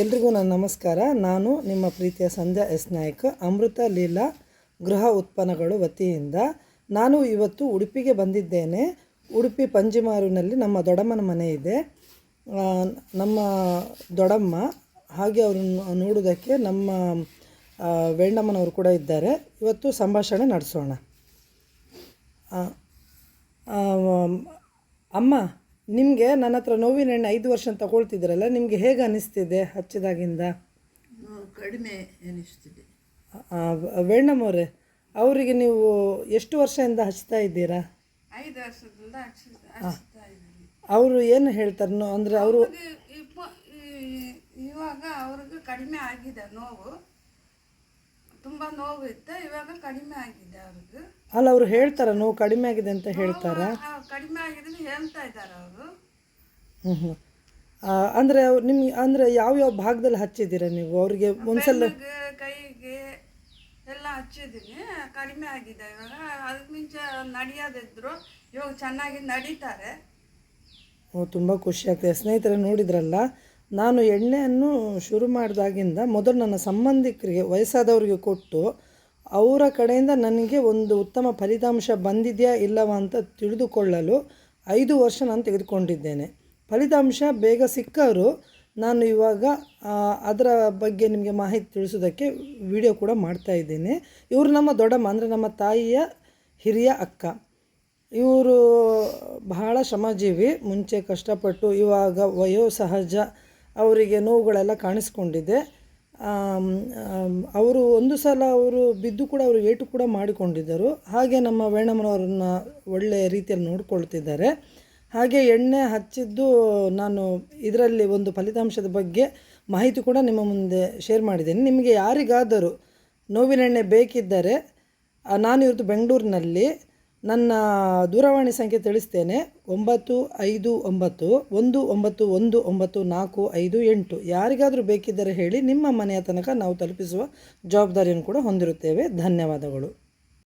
ಎಲ್ರಿಗೂ ನನ್ನ ನಮಸ್ಕಾರ. ನಾನು ನಿಮ್ಮ ಪ್ರೀತಿಯ ಸಂಧ್ಯಾ ಎಸ್ ನಾಯಕ್. ಅಮೃತ ಲೀಲಾ ಗೃಹ ಉತ್ಪನ್ನಗಳು ವತಿಯಿಂದ ನಾನು ಇವತ್ತು ಉಡುಪಿಗೆ ಬಂದಿದ್ದೇನೆ. ಉಡುಪಿ ಪಂಜಿಮಾರಿನಲ್ಲಿ ನಮ್ಮ ದೊಡಮ್ಮನ ಮನೆ ಇದೆ. ನಮ್ಮ ದೊಡ್ಡಮ್ಮ ಹಾಗೆ ಅವ್ರನ್ನ ನೋಡೋದಕ್ಕೆ ನಮ್ಮ ವೇಣಮ್ಮನವರು ಕೂಡ ಇದ್ದಾರೆ. ಇವತ್ತು ಸಂಭಾಷಣೆ ನಡೆಸೋಣ. ಅಮ್ಮ ನಿಮಗೆ ನನ್ನ ಹತ್ರ ನೋವಿನ ಎಣ್ಣೆ ಐದು ವರ್ಷ ತಗೊಳ್ತಿದ್ದೀರಲ್ಲ ನಿಮಗೆ ಹೇಗೆ ಅನಿಸ್ತಿದೆ ಹಚ್ಚಿದಾಗಿಂದ? ಕಡಿಮೆ ಅನಿಸ್ತಿದೆ ಆ, ವೇಣಮ್ಮವ್ರೆ ಅವರಿಗೆ ನೀವು ಎಷ್ಟು ವರ್ಷದಿಂದ ಹಚ್ತಾ ಇದ್ದೀರಾ? ಐದು ವರ್ಷದಿಂದ ಅವರು ಏನು ಹೇಳ್ತಾರೆ? ನೋ- ಅಂದರೆ ಅವರು ಇವಾಗ ಅವ್ರಿಗೆ ಕಡಿಮೆ ಆಗಿದೆ ನೋವು. ತುಂಬ ನೋವು ಇತ್ತು ಇವಾಗ ಕಡಿಮೆ ಆಗಿದೆ ಅವ್ರಿಗೆ. ಅಲ್ಲ ಅವರು ಹೇಳ್ತಾರ ನೋವು ಕಡಿಮೆ ಆಗಿದೆ ಅಂತ ಹೇಳ್ತಾರ? ಕಡಿಮೆ ಆಗಿದೆ ಹೇಳ್ತಾ ಇದ್ದಾರೆ ಅವರು. ಹ್ಞೂ ಹ್ಞೂ ಅಂದರೆ ನಿಮ್ಗೆ ಅಂದರೆ ಯಾವ್ಯಾವ ಭಾಗದಲ್ಲಿ ಹಚ್ಚಿದ್ದೀರಾ ನೀವು? ಅವ್ರಿಗೆ ಒಂದ್ಸಲ ಕೈಗೆ ಎಲ್ಲ ಹಚ್ಚಿದ್ದೀನಿ. ಕಡಿಮೆ ಆಗಿದೆ ಇವಾಗ. ಅದಕ್ಕೆ ಮುಂಚೆ ನಡೆಯೋದಿದ್ರು. ಇವಾಗ ಚೆನ್ನಾಗಿ ನಡೀತಾರೆ. ತುಂಬ ಖುಷಿ ಆಗ್ತದೆ. ಸ್ನೇಹಿತರೆ ನೋಡಿದ್ರಲ್ಲ ನಾನು ಎಣ್ಣೆಯನ್ನು ಶುರು ಮಾಡಿದಾಗಿಂದ ಮೊದಲು ನನ್ನ ಸಂಬಂಧಿಕರಿಗೆ ವಯಸ್ಸಾದವರಿಗೆ ಕೊಟ್ಟು ಅವರ ಕಡೆಯಿಂದ ನನಗೆ ಒಂದು ಉತ್ತಮ ಫಲಿತಾಂಶ ಬಂದಿದೆಯಾ ಇಲ್ಲವಾ ಅಂತ ತಿಳಿದುಕೊಳ್ಳಲು ಐದು ವರ್ಷ ನಾನು ತೆಗೆದುಕೊಂಡಿದ್ದೇನೆ. ಫಲಿತಾಂಶ ಬೇಗ ಸಿಕ್ಕವರು ನಾನು ಇವಾಗ ಅದರ ಬಗ್ಗೆ ನಿಮಗೆ ಮಾಹಿತಿ ತಿಳಿಸೋದಕ್ಕೆ ವಿಡಿಯೋ ಕೂಡ ಮಾಡ್ತಾ ಇದ್ದೀನಿ. ಇವರು ನಮ್ಮ ದೊಡ್ಡಮ್ಮ, ಅಂದರೆ ನಮ್ಮ ತಾಯಿಯ ಹಿರಿಯ ಅಕ್ಕ. ಇವರು ಬಹಳ ಶ್ರಮಜೀವಿ, ಮುಂಚೆ ಕಷ್ಟಪಟ್ಟು ಇವಾಗ ವಯೋಸಹಜ ಅವರಿಗೆ ನೋವುಗಳೆಲ್ಲ ಕಾಣಿಸ್ಕೊಂಡಿದೆ. ಅವರು ಒಂದು ಸಲ ಅವರು ಬಿದ್ದು ಕೂಡ ಅವರು ಏಟು ಕೂಡ ಮಾಡಿಕೊಂಡಿದ್ದರು. ಹಾಗೆ ನಮ್ಮ ವೇಣಮ್ಮನವ್ರನ್ನ ಒಳ್ಳೆಯ ರೀತಿಯಲ್ಲಿ ನೋಡಿಕೊಳ್ತಿದ್ದಾರೆ. ಹಾಗೆ ಎಣ್ಣೆ ಹಚ್ಚಿದ್ದು ನಾನು ಇದರಲ್ಲಿ ಒಂದು ಫಲಿತಾಂಶದ ಬಗ್ಗೆ ಮಾಹಿತಿ ಕೂಡ ನಿಮ್ಮ ಮುಂದೆ ಶೇರ್ ಮಾಡಿದ್ದೇನೆ. ನಿಮಗೆ ಯಾರಿಗಾದರೂ ನೋವಿನ ಎಣ್ಣೆ ಬೇಕಿದ್ದರೆ ನಾನು ಇವತ್ತು ಬೆಂಗಳೂರಿನಲ್ಲಿ ನನ್ನ ದೂರವಾಣಿ ಸಂಖ್ಯೆ ತಿಳಿಸ್ತೇನೆ. ಒಂಬತ್ತು, ಐದು, ಒಂಬತ್ತು, ಒಂದು ಒಂಬತ್ತು ಒಂದು, ಒಂಬತ್ತು, ನಾಲ್ಕು, ಐದು, ಎಂಟು. ಯಾರಿಗಾದರೂ ಬೇಕಿದ್ದರೆ ಹೇಳಿ ನಿಮ್ಮ ಮನೆಯ ತನಕ ನಾವು ತಲುಪಿಸುವ ಜವಾಬ್ದಾರಿಯನ್ನು ಕೂಡ ಹೊಂದಿರುತ್ತೇವೆ. ಧನ್ಯವಾದಗಳು.